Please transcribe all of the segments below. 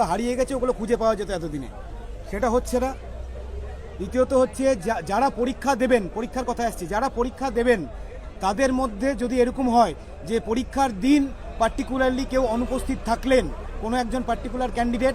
যেগুলো হারিয়ে গেছে, ওগুলো খুঁজে পাওয়া যেত এতদিনে। সেটা হচ্ছে না। দ্বিতীয়ত হচ্ছে যারা পরীক্ষা দেবেন, পরীক্ষার কথা আসছে, যারা পরীক্ষা দেবেন, তাদের মধ্যে যদি এরকম হয় যে পরীক্ষার দিন পার্টিকুলারলি কেউ অনুপস্থিত থাকলেন, কোনো একজন পার্টিকুলার ক্যান্ডিডেট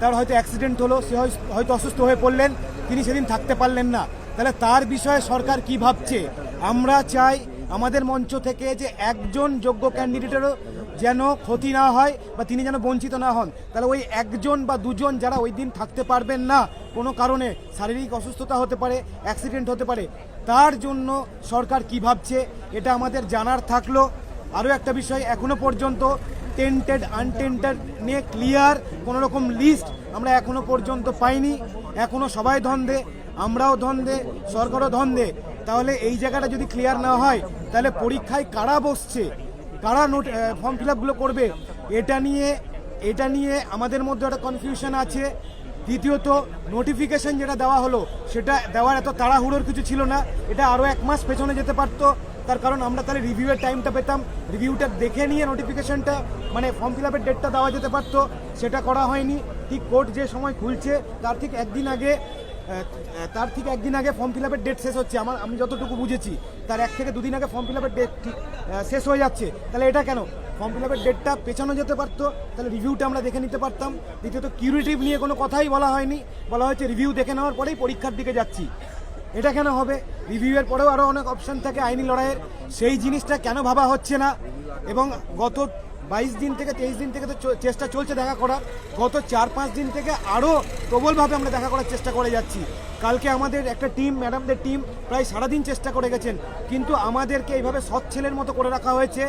তার হয়তো অ্যাক্সিডেন্ট হলো, সে হয়- হয়তো অসুস্থ হয়ে পড়লেন, তিনি সেদিন থাকতে পারলেন না। তাহলে তার বিষয়ে সরকার কি ভাবছে? আমরা চাই আমাদের মঞ্চ থেকে যে একজন যোগ্য ক্যান্ডিডেটেরও যেন ক্ষতি না হয় বা তিনি যেন বঞ্চিত না হন। তাহলে ওই একজন বা দুজন যারা ওই দিন থাকতে পারবেন না, কোনো কারণে শারীরিক অসুস্থতা হতে পারে অ্যাক্সিডেন্ট হতে পারে, তার জন্য সরকার কি ভাবছে এটা আমাদের জানার থাকল। আরও একটা বিষয়, এখনও পর্যন্ত টেন্টেড আনটেন্টেড নিয়ে ক্লিয়ার কোনো রকম লিস্ট আমরা এখনও পর্যন্ত পাইনি। এখনও সবাই ধন্দে, আমরাও ধন্দে, সরকারও ধন্দে। তাহলে এই জায়গাটা যদি ক্লিয়ার না হয়, তাহলে পরীক্ষায় কারা বসছে? কারা নোট ফর্ম ফিল আপগুলো করবে, এটা নিয়ে এটা নিয়ে আমাদের মধ্যে একটা কনফিউশন আছে। দ্বিতীয়ত নোটিফিকেশন যেটা দেওয়া হলো, সেটা দেওয়ার এত তাড়াহুড়োর কিছু ছিল না। এটা আরও এক মাস পেছনে যেতে পারতো। তার কারণ আমরা তাহলে রিভিউয়ের টাইমটা পেতাম। রিভিউটা দেখে নিয়ে নোটিফিকেশনটা মানে ফর্ম ফিল আপের ডেটটা দেওয়া যেতে পারতো। সেটা করা হয়নি। ঠিক কোর্ট যে সময় খুলছে, তার ঠিক একদিন আগে তার ঠিক একদিন আগে ফর্ম ফিল আপের ডেট শেষ হচ্ছে। আমার আমি যতটুকু বুঝেছি, তার এক থেকে দুদিন আগে ফর্ম ফিল আপের ডেট ঠিক শেষ হয়ে যাচ্ছে। তাহলে এটা কেন? ফর্ম ফিল আপের ডেটটা পেছানো যেতে পারতো, তাহলে রিভিউটা আমরা দেখে নিতে পারতাম। দ্বিতীয়ত কিউরিটিভ নিয়ে কোনো কথাই বলা হয়নি। বলা হয়েছে রিভিউ দেখে নেওয়ার পরেই পরীক্ষার দিকে যাচ্ছি। এটা কেন হবে? রিভিউয়ের পরেও আরও অনেক অপশন থাকে আইনি লড়াইয়ের। সেই জিনিসটা কেন ভাবা হচ্ছে না? এবং গত বাইশ দিন থেকে তেইশ দিন থেকে তো চেষ্টা চলছে দেখা করার। গত চার পাঁচ দিন থেকে আরও প্রবলভাবে আমরা দেখা করার চেষ্টা করে যাচ্ছি। কালকে আমাদের একটা টিম, ম্যাডামদের টিম প্রায় সারাদিন চেষ্টা করে গেছেন। কিন্তু আমাদেরকে এইভাবে সৎ ছেলের মতো করে রাখা হয়েছে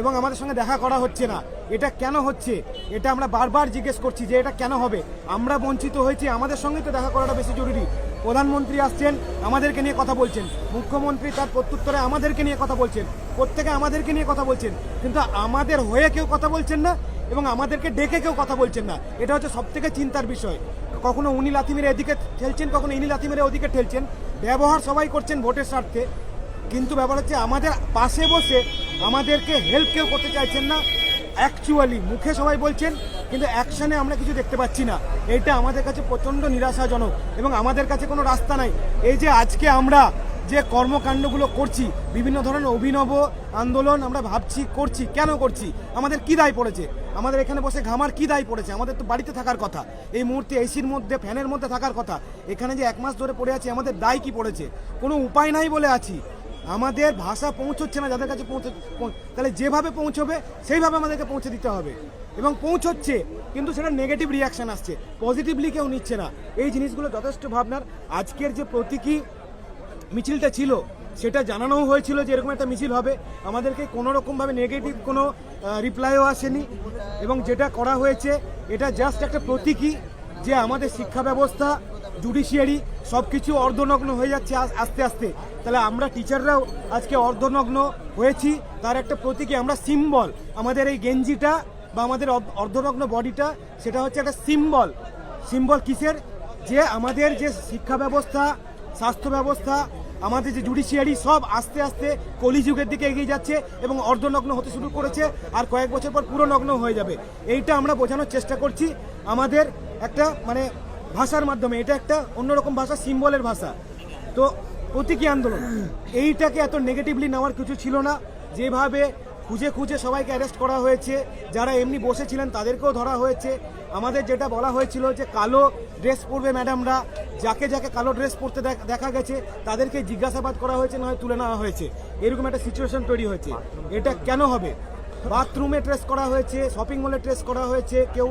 এবং আমাদের সঙ্গে দেখা করা হচ্ছে না। এটা কেন হচ্ছে? এটা আমরা বারবার জিজ্ঞেস করছি যে এটা কেন হবে? আমরা বঞ্চিত হয়েছি। আমাদের সঙ্গে তো দেখা করাটা বেশি জরুরি। প্রধানমন্ত্রী আসছেন, আমাদেরকে নিয়ে কথা বলছেন। মুখ্যমন্ত্রী তার প্রত্যুত্তরে আমাদেরকে নিয়ে কথা বলছেন। প্রত্যেকে আমাদেরকে নিয়ে কথা বলছেন। কিন্তু আমাদের হয়ে কেউ কথা বলছেন না এবং আমাদেরকে ডেকে কেউ কথা বলছেন না। এটা হচ্ছে সব থেকে চিন্তার বিষয়। কখনো উনি লাথি মেরে এদিকে ঠেলছেন, কখনো ইনি লাথি মেরে ওদিকে ঠেলছেন। ব্যবহার সবাই করছেন ভোটের স্বার্থে। কিন্তু ব্যাপার হচ্ছে আমাদের পাশে বসে আমাদেরকে হেল্প কেউ করতে চাইছেন না। অ্যাকচুয়ালি মুখে সবাই বলছেন, কিন্তু অ্যাকশানে আমরা কিছু দেখতে পাচ্ছি না। এটা আমাদের কাছে প্রচণ্ড নিরাশাজনক এবং আমাদের কাছে কোনো রাস্তা নাই। এই যে আজকে আমরা যে কর্মকাণ্ডগুলো করছি, বিভিন্ন ধরনের অভিনব আন্দোলন আমরা ভাবছি, করছি, কেন করছি, আমাদের কি দায় পড়েছে? আমাদের এখানে বসে ঘামার কি দায় পড়েছে? আমাদের তো বাড়িতে থাকার কথা। এই মুহূর্তে এসির মধ্যে ফ্যানের মধ্যে থাকার কথা। এখানে যে এক মাস ধরে পড়ে আছি, আমাদের দায় কি পড়েছে? কোনো উপায় নাই বলে আছি। আমাদের ভাষা পৌঁছচ্ছে না যাদের কাছে পৌঁছে তাহলে যেভাবে পৌঁছবে, সেইভাবে আমাদেরকে পৌঁছে দিতে হবে। এবং পৌঁছচ্ছে, কিন্তু সেটা নেগেটিভ রিয়াকশান আসছে। পজিটিভলি কেউ নিচ্ছে না। এই জিনিসগুলো যথেষ্ট ভাবনার। আজকের যে প্রতীকী মিছিলটা ছিল, সেটা জানানোও হয়েছিল যে এরকম একটা মিছিল হবে। আমাদেরকে কোনো রকমভাবে নেগেটিভ কোনো রিপ্লাইও আসেনি। এবং যেটা করা হয়েছে, এটা জাস্ট একটা প্রতীকী যে আমাদের শিক্ষা ব্যবস্থা জুডিশিয়ারি সব কিছু অর্ধনগ্ন হয়ে যাচ্ছে আস্তে আস্তে। তাহলে আমরা টিচাররাও আজকে অর্ধনগ্ন হয়েছি। তার একটা প্রতীকী, আমরা সিম্বল আমাদের এই গেঞ্জিটা বা আমাদের অর্ধনগ্ন বডিটা, সেটা হচ্ছে একটা সিম্বল সিম্বল কিসের? যে আমাদের যে শিক্ষা ব্যবস্থা, স্বাস্থ্য ব্যবস্থা, আমাদের যে জুডিশিয়ারি সব আস্তে আস্তে কলিযুগের দিকে এগিয়ে যাচ্ছে এবং অর্ধনগ্ন হতে শুরু করেছে আর কয়েক বছর পর পুরো নগ্ন হয়ে যাবে। এইটা আমরা বোঝানোর চেষ্টা করছি। আমাদের একটা মানে ভাষার মাধ্যমে, এটা একটা অন্যরকম ভাষা সিম্বলের ভাষা। তো প্রতীকী আন্দোলন? এইটাকে এত নেগেটিভলি নেওয়ার কিছু ছিল না। যেভাবে খুঁজে খুঁজে সবাইকে অ্যারেস্ট করা হয়েছে, যারা এমনি বসেছিলেন তাদেরকেও ধরা হয়েছে। আমাদের যেটা বলা হয়েছিল যে কালো ড্রেস পরবে ম্যাডামরা যাকে যাকে কালো ড্রেস পরতে দেখা গেছে, তাদেরকে জিজ্ঞাসাবাদ করা হয়েছে নয় তুলে নেওয়া হয়েছে। এরকম একটা সিচুয়েশন তৈরি হয়েছে। এটা কেন হবে? বাথরুমে ট্রেস করা হয়েছে, শপিং মলে ট্রেস করা হয়েছে, কেউ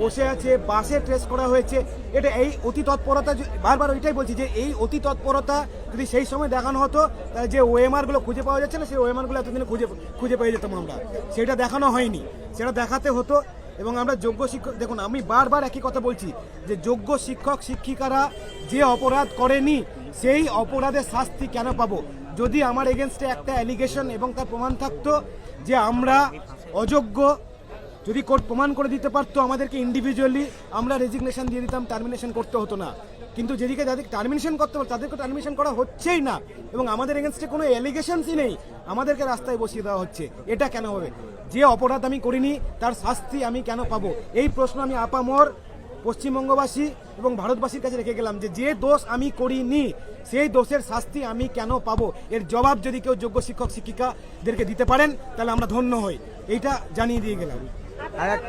বসে আছে, বাসে ট্রেস করা হয়েছে। এটা এই অতি তৎপরতা বারবার ওইটাই বলছি যে এই অতি তৎপরতা যদি সেই সময় দেখানো হতো, তাহলে যে ওএমআরগুলো খুঁজে পাওয়া যাচ্ছে না, সেই ওএমআরগুলো এতদিনে খুঁজে খুঁজে পেয়ে যেতাম আমরা। সেটা দেখানো হয়নি। সেটা দেখাতে হতো। এবং আমরা যোগ্য শিক্ষক দেখুন, আমি বারবার একই কথা বলছি যে যোগ্য শিক্ষক, শিক্ষিকারা যে অপরাধ করেনি, সেই অপরাধের শাস্তি কেন পাবো? যদি আমার এগেনস্টে একটা অ্যালিগেশন এবং তার প্রমাণ থাকতো যে আমরা অযোগ্য যদি কোর্ট প্রমাণ করে দিতে পারতো আমাদেরকে ইন্ডিভিজুয়ালি আমরা রেজিগনেশন দিয়ে দিতাম টার্মিনেশন করতে হতো না। কিন্তু যেদিকে যাদের টার্মিনেশন করতে হবে, তাদেরকে টার্মিনেশন করা হচ্ছেই না। এবং আমাদের এগেনস্টে কোনো এলিগেশনসই নেই। আমাদেরকে রাস্তায় বসিয়ে দেওয়া হচ্ছে। এটা কেন হবে? যে অপরাধ আমি করিনি, তার শাস্তি আমি কেন পাবো? এই প্রশ্ন আমি আপামর পশ্চিমবঙ্গবাসী এবং ভারতবাসীর কাছে রেখে গেলাম যে যে দোষ আমি করিনি, সেই দোষের শাস্তি আমি কেন পাবো? এর জবাব যদি কেউ যোগ্য শিক্ষক, শিক্ষিকাদেরকে দিতে পারেন, তাহলে আমরা ধন্য হই। এইটা জানিয়ে দিয়ে গেলাম। আর এক-